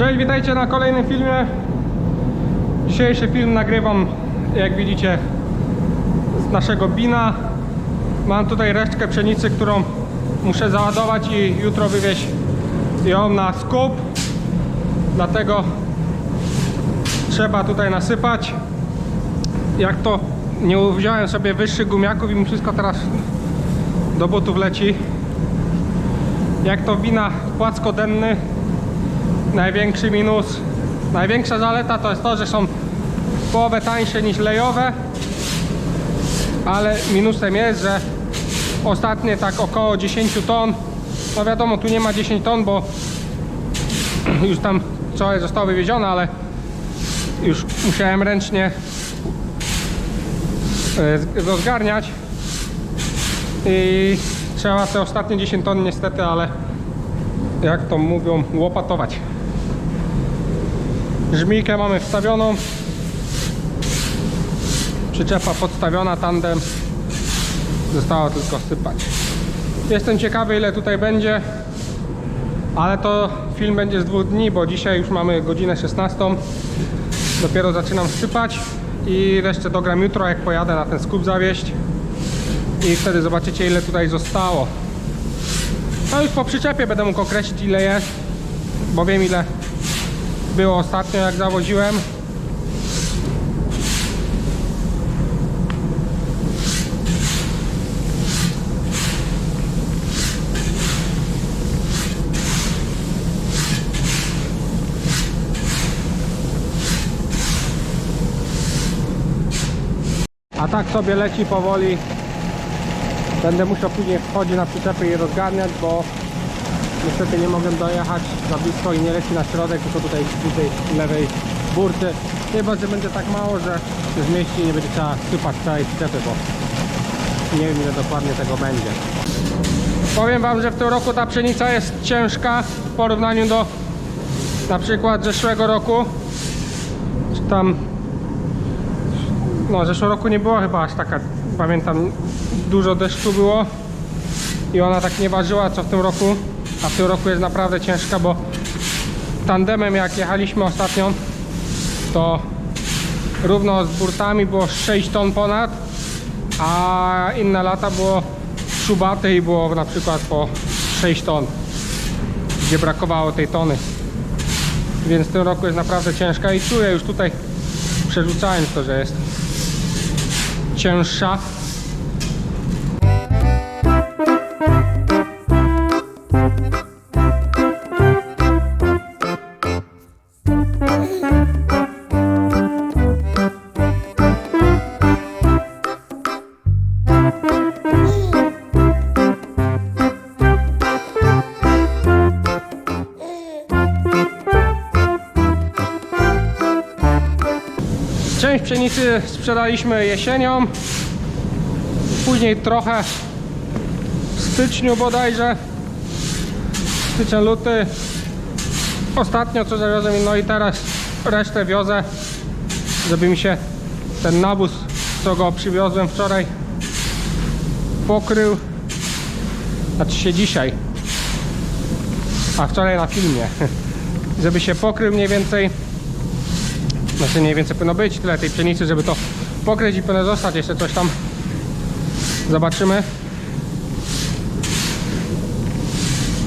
Cześć, witajcie na kolejnym filmie. Dzisiejszy film nagrywam, jak widzicie, z naszego bina. Mam tutaj resztkę pszenicy, którą muszę załadować i jutro wywieźć ją na skup. Dlatego trzeba tutaj nasypać. Jak to nie wziąłem sobie wyższych gumiaków i mi wszystko teraz do butów leci. Jak to wina płackodenny, największy minus, największa zaleta to jest to, że są połowę tańsze niż lejowe, ale minusem jest, że ostatnie tak około 10 ton, no wiadomo tu nie ma 10 ton, bo już tam trochę zostało wywiezione, ale już musiałem ręcznie e, rozgarniać i trzeba te ostatnie 10 ton niestety, ale jak to mówią, łopatować. Żmijkę mamy wstawioną. Przyczepa podstawiona, tandem. Zostało tylko sypać. Jestem ciekawy ile tutaj będzie, ale to film będzie z dwóch dni, bo dzisiaj już mamy godzinę 16. Dopiero zaczynam sypać i resztę dogram jutro, jak pojadę na ten skup zawieść. I wtedy zobaczycie ile tutaj zostało. No już po przyczepie będę mógł określić ile jest, bo wiem ile było ostatnio jak zawoziłem. A tak sobie leci powoli Będę musiał później wchodzić na przyczepy i rozgarniać, bo niestety nie mogę dojechać za blisko i nie leci na środek, tylko tutaj w tej lewej burty. Chyba, że będzie tak mało, że się zmieści i nie będzie trzeba sypać całej przyczepy, bo nie wiem ile dokładnie tego będzie. Powiem Wam, że w tym roku ta pszenica jest ciężka w porównaniu do na przykład zeszłego roku. Czy tam no, zeszłego roku nie była chyba aż taka, pamiętam, dużo deszczu było i ona tak nie ważyła co w tym roku, a w tym roku jest naprawdę ciężka, bo tandemem jak jechaliśmy ostatnio, to równo z burtami było 6 ton ponad, a inne lata było szubate i było na przykład po 6 ton, gdzie brakowało tej tony. Więc w tym roku jest naprawdę ciężka i czuję już tutaj przerzucając to, że jest cięższa. Sprzedaliśmy jesienią, później trochę w styczniu bodajże, styczeń, luty. Ostatnio co zawiozłem, no i teraz resztę wiozę, żeby mi się ten nawóz, co go przywiozłem wczoraj, pokrył. Znaczy się dzisiaj, a wczoraj na filmie, żeby się pokrył mniej więcej znaczy mniej więcej powinno być tyle tej pszenicy, żeby to pokryć i powinno zostać jeszcze coś tam. Zobaczymy.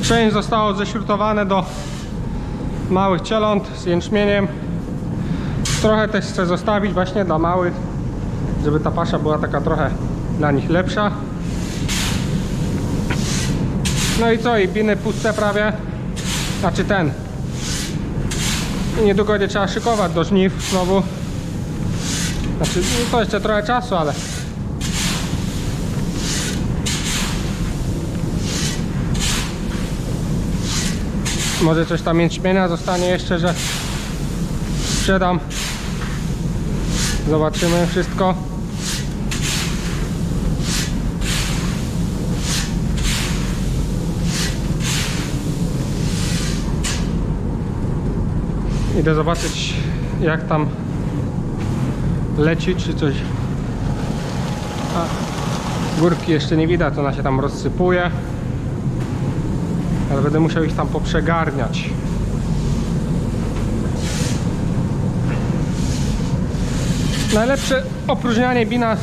Część zostało ześrutowane do małych cieląt z jęczmieniem. Trochę też chcę zostawić właśnie dla małych, żeby ta pasza była taka trochę dla nich lepsza. No i co? I biny puste prawie. Znaczy ten, niedługo będzie trzeba szykować do żniw znowu. Znaczy, no to jeszcze trochę czasu, ale... Może coś tam jęczmienia zostanie jeszcze, że sprzedam. Zobaczymy wszystko. Idę zobaczyć jak tam leci czy coś. A, górki jeszcze nie widać, ona się tam rozsypuje. Ale będę musiał ich tam poprzegarniać. Najlepsze opróżnianie bina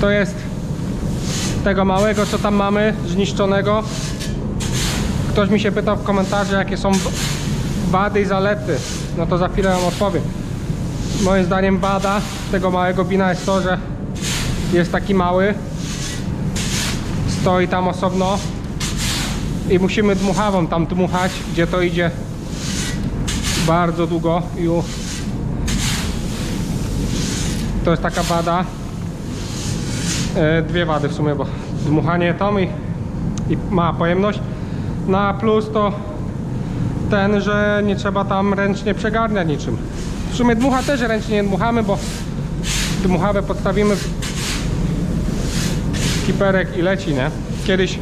to jest tego małego co tam mamy zniszczonego. Ktoś mi się pytał w komentarzu jakie są wady i zalety. No to za chwilę wam odpowiem. Moim zdaniem wada tego małego bina jest to, że jest taki mały. Stoi tam osobno i musimy dmuchawą tam dmuchać, gdzie to idzie bardzo długo u- to jest taka wada. E, dwie wady w sumie, bo dmuchanie tam i, i ma pojemność. Na plus to ten, że nie trzeba tam ręcznie przegarniać niczym. W sumie dmucha też ręcznie nie dmuchamy, bo dmuchawę podstawimy kiperek i leci, nie? Kiedyś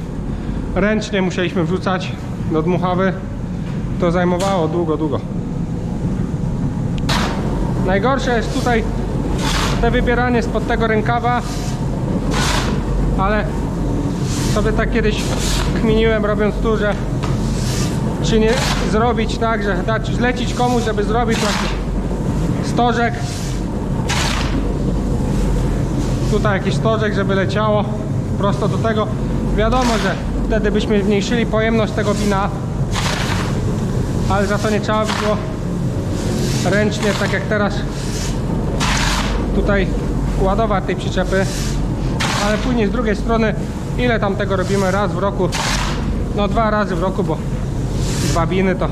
ręcznie musieliśmy wrzucać do dmuchawy. To zajmowało długo, długo. Najgorsze jest tutaj te wybieranie spod tego rękawa, ale sobie tak kiedyś kminiłem robiąc tu, że czy nie zrobić tak, że dać zlecić komuś, żeby zrobić taki stożek. Tutaj jakiś stożek, żeby leciało prosto do tego. Wiadomo, że wtedy byśmy zmniejszyli pojemność tego wina ale za to nie trzeba by było ręcznie, tak jak teraz tutaj ładować tej przyczepy. Ale później z drugiej strony ile tam tego robimy raz w roku? No dwa razy w roku, bo dwa winy to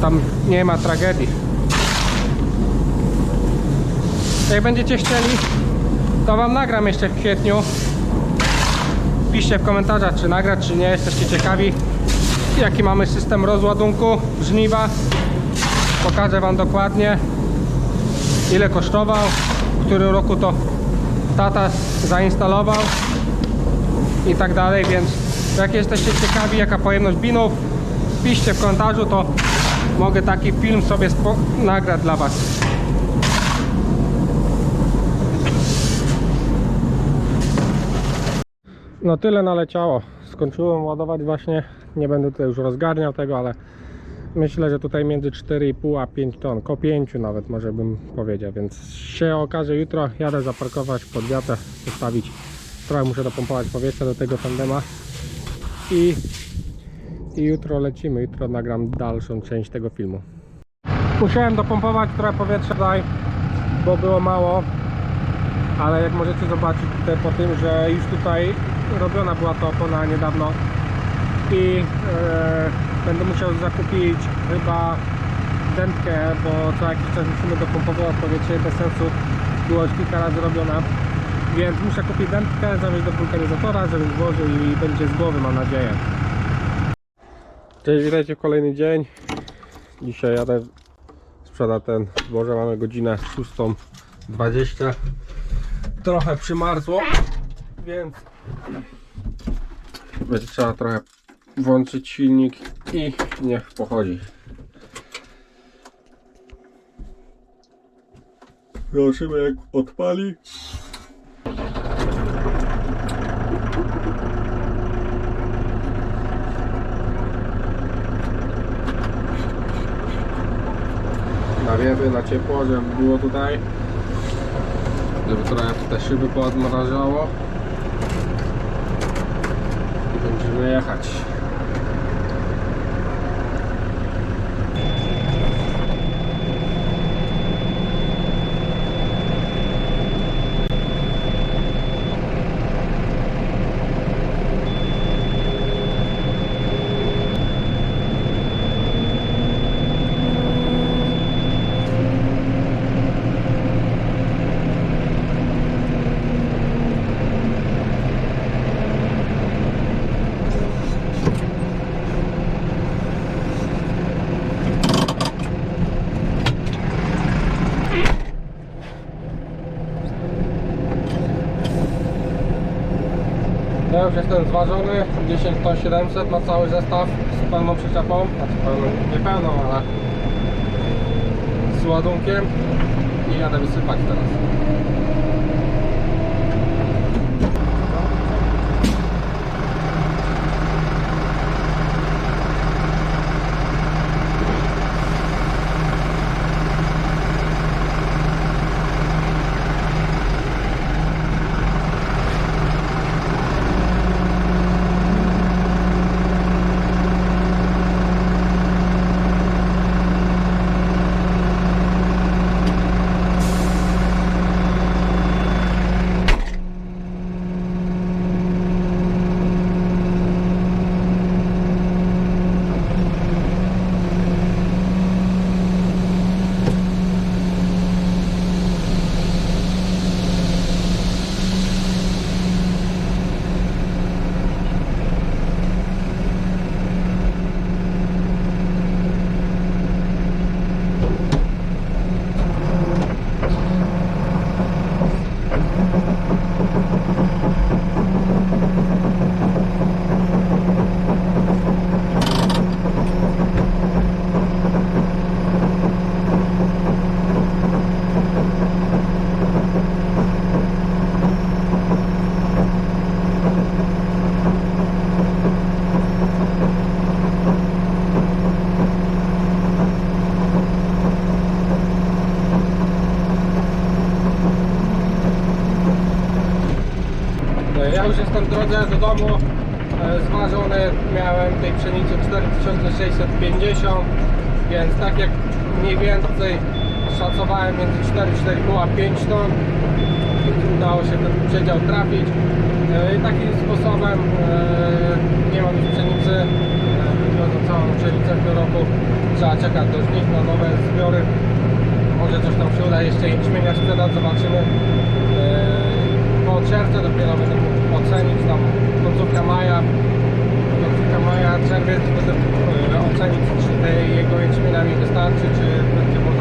tam nie ma tragedii. Jak będziecie chcieli to wam nagram jeszcze w kwietniu. Piszcie w komentarzach czy nagrać czy nie, jesteście ciekawi jaki mamy system rozładunku żniwa. Pokażę wam dokładnie ile kosztował w którym roku to tata zainstalował i tak dalej, więc jak jesteście ciekawi jaka pojemność binów piszcie w komentarzu, to mogę taki film sobie nagrać dla was No tyle naleciało. Skończyłem ładować właśnie. Nie będę tutaj już rozgarniał tego, ale myślę, że tutaj między 4,5 a 5 ton. Ko 5 nawet może bym powiedział, więc się okaże jutro. Jadę zaparkować pod wiatę, postawić. Trochę muszę dopompować powietrze do tego tandema. I, I jutro lecimy. Jutro nagram dalszą część tego filmu. Musiałem dopompować trochę powietrza tutaj, bo było mało ale jak możecie zobaczyć tutaj po tym, że już tutaj robiona była ta opona niedawno i e, będę musiał zakupić chyba dętkę, bo co jakiś czas musimy dopompować powietrze bez sensu było już kilka razy robiona więc muszę kupić dętkę, zawieźć do wulkanizatora, żeby złożył i będzie z głowy mam nadzieję Cześć, witajcie w kolejny dzień dzisiaj jadę sprzedać ten zboże, mamy godzinę 6.20 trochę przymarzło, więc będzie trzeba trochę włączyć silnik i niech pochodzi. Zobaczymy jak odpali. Nawiewy na ciepło, żeby było tutaj. Żeby trochę te szyby poodmrażało. I będziemy jechać już jestem zważony 10 ton 700 na cały zestaw z pełną przyczepą. Znaczy pełną, nie pełną, ale z ładunkiem. I jadę wysypać teraz do domu. E, zważony miałem tej pszenicy 4650 więc tak jak mniej więcej szacowałem między 4, 4,5 a 5 ton. Udało się ten przedział trafić. E, i takim sposobem e, nie mam już pszenicy wywiozę całą pszenicę w tym roku trzeba czekać do żniw na nowe zbiory. Może coś tam się uda jeszcze jęczmienia sprzedać, zobaczymy bo od czerwca dopiero będę mógł ocenić tam końcówka maja. Końcówka maja, czerwiec będę mógł ocenić czy tej jego jęczmienia mi wystarczy, czy będzie można